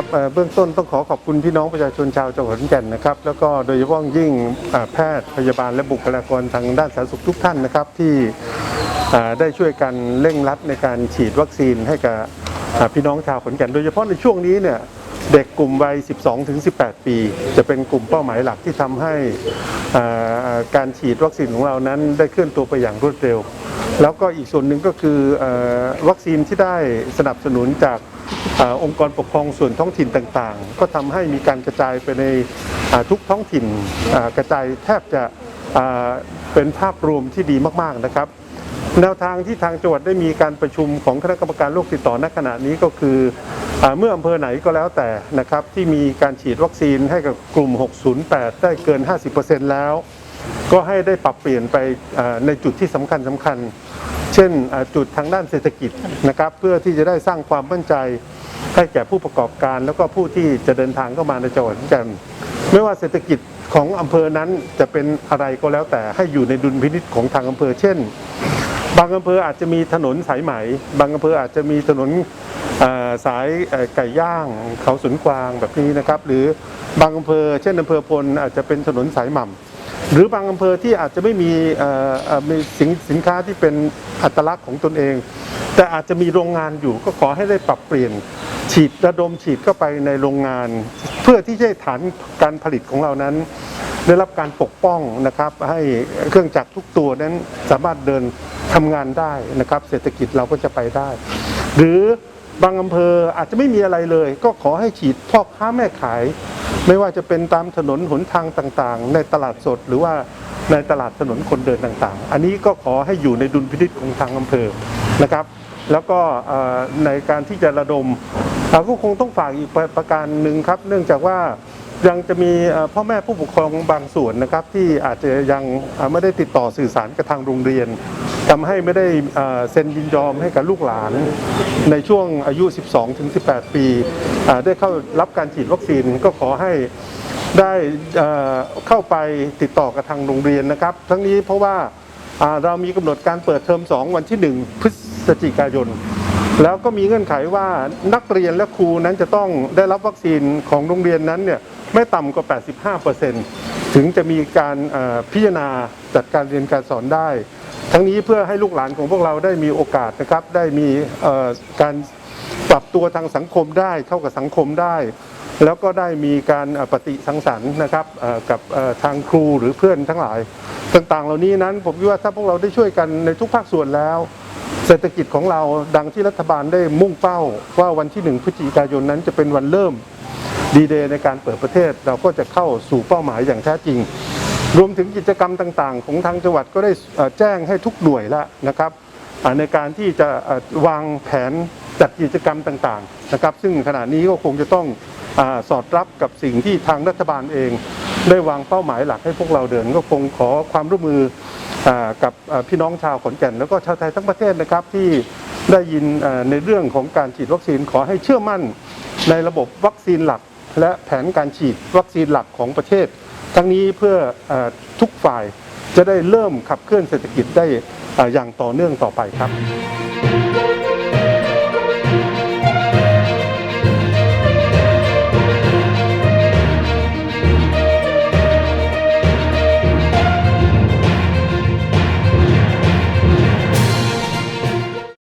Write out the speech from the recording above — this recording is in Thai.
ครับเบื้องต้นต้องขอขอบคุณพี่น้องประชาชนชาวจังหวัดขอนแก่นนะครับแล้วก็โดยเฉพาะยิ่งแพทย์พยาบาลและบุคลากรทางด้านสาธารณสุขทุกท่านนะครับที่ได้ช่วยกันเร่งรัดในการฉีดวัคซีนให้กับพี่น้องชาวขอนแก่นโดยเฉพาะในช่วงนี้เนี่ยเด็กกลุ่มวัย 12-18 ปี จะเป็นกลุ่มเป้าหมายหลักที่ทำให้การฉีดวัคซีนของเรานั้นได้เคลื่อนตัวไปอย่างรวดเร็ว แล้วก็อีกส่วนหนึ่งก็คืออวัคซีนที่ได้สนับสนุนจาก อองค์กรปกครองส่วนท้องถิ่นต่างๆ ก็ทำให้มีการกระจายไปในทุกท้องถิ่นกระจายแทบจะเป็นภาพรวมที่ดีมากๆนะครับ แนวทางที่ทางจังหวัดได้มีการประชุมของคณะกรรมการโรคติดต่อณขณะนี้ก็คืออเมื่ออำเภอไหนก็แล้วแต่นะครับ ที่มีการฉีดวัคซีนให้กับกลุ่ม 608 ได้เกิน 50%แล้ว ก็ให้ได้ปรับเปลี่ยนไปในจุดที่สำคัญสำคัญ เช่นจุดทางด้านเศรษฐกิจนะครับ เพื่อที่จะได้สร้างความมั่นใจ ให้แก่ผู้ประกอบการ แล้วก็ผู้ที่จะเดินทางเข้ามาในจังหวัดขอนแก่นไม่ว่าเศรษฐกิจของอำเภอนั้นจะเป็นอะไรก็แล้วแต่ให้อยู่ในดุลพินิจของทางอำเภอ เช่น บางอำเภออาจจะมีถนนสายไหม บางอำเภออาจจะมีถนนสายไก่ย่างเขาสวนกวางแบบนี้นะครับ หรือบางอำเภอ เช่นอำเภอพลอาจจะเป็นถนนสายหม่ำหรือบางอำเภอที่อาจจะไม่มีมีสินสินค้าที่เป็นอัตลักษณ์ของตนเอง แต่อาจจะมีโรงงานอยู่ก็ขอให้ได้ปรับเปลี่ยน ฉีดระดมฉีดเข้าไปในโรงงาน เพื่อที่จะให้ฐานการผลิตของเรานั้น ได้รับการปกป้องนะครับ ให้เครื่องจักรทุกตัวนั้นสามารถเดินทำงานได้นะครับ เศรษฐกิจเราก็จะไปได้ หรือบางอำเภออาจจะไม่มีอะไรเลย ก็ขอให้ฉีดพ่อค้าแม่ขาย ไม่ว่าจะเป็นตามถนนหนทางต่างๆ ในตลาดสดหรือว่าในตลาดถนนคนเดินต่างๆ อันนี้ก็ขอให้อยู่ในดุลพินิจของทางอำเภอนะครับ แล้วก็ในการที่จะระดม เราก็คงต้องฝากอีกประประการหนึ่งครับ เนื่องจากว่ายังจะมีพ่อแม่ผู้ปกครองบางส่วนนะครับ ที่อาจจะยังไม่ได้ติดต่อสื่อสารกับทางโรงเรียนทำให้ไม่ได้เซ็นยินยอมให้กับลูกหลาน ในช่วงอายุ 12-18 ปี ได้เข้ารับการฉีดวัคซีนก็ขอให้ได้เข้าไปติดต่อกับทางโรงเรียนนะครับ ทั้งนี้เพราะว่าอ่าเรามีกำหนดการเปิดเทอม 2 วันที่ 1 พฤศจิกายน แล้วก็มีเงื่อนไขว่านักเรียนและครูนั้นจะต้องได้รับวัคซีนของโรงเรียนนั้นเนี่ยไม่ต่ำกว่า 85%ถึงจะมีการพิจารณาจัดการเรียนการสอนได้ ทั้งนี้เพื่อให้ลูกหลานของพวกเราได้มีโอกาสนะครับ ได้มีการปรับตัวทางสังคมได้เข้ากับสังคมได้ แล้วก็ได้มีการปฏิสังสรรค์นะครับกับทางครูหรือเพื่อนทั้งหลาย ต่างๆ เหล่านี้นั้นผมคิดว่าถ้าพวกเราได้ช่วยกันในทุกภาคส่วนแล้ว เศรษฐกิจของเราดังที่รัฐบาลได้มุ่งเป้าว่าวันที่หนึ่งพฤศจิกายนนั้นจะเป็นวันเริ่มดีเดย์ในการเปิดประเทศเราก็จะเข้าสู่เป้าหมายอย่างแท้จริง รวมถึงกิจกรรมต่างๆ ของทางจังหวัดก็ได้แจ้งให้ทุกหน่วยแล้วนะครับในการที่จะวางแผนจัดกิจกรรมต่างๆนะครับ ซึ่งขณะนี้ก็คงจะต้องอสอดรับกับสิ่งที่ทางรัฐบาลเอง ได้วางเป้าหมายหลักให้พวกเราเดินก็คงขอความร่วมมือ กับพี่น้องชาวขอนแก่น แล้วก็ชาวไทยทั้งประเทศนะครับที่ได้ยินในเรื่องของการฉีดวัคซีนขอให้เชื่อมั่นในระบบวัคซีนหลัก และแผนการฉีดวัคซีนหลักของประเทศ ทั้งนี้เพื่ออทุกฝ่ายจะได้เริ่มขับเคลื่อนเศรษฐกิจได้อย่างต่อเนื่องต่อไปครับ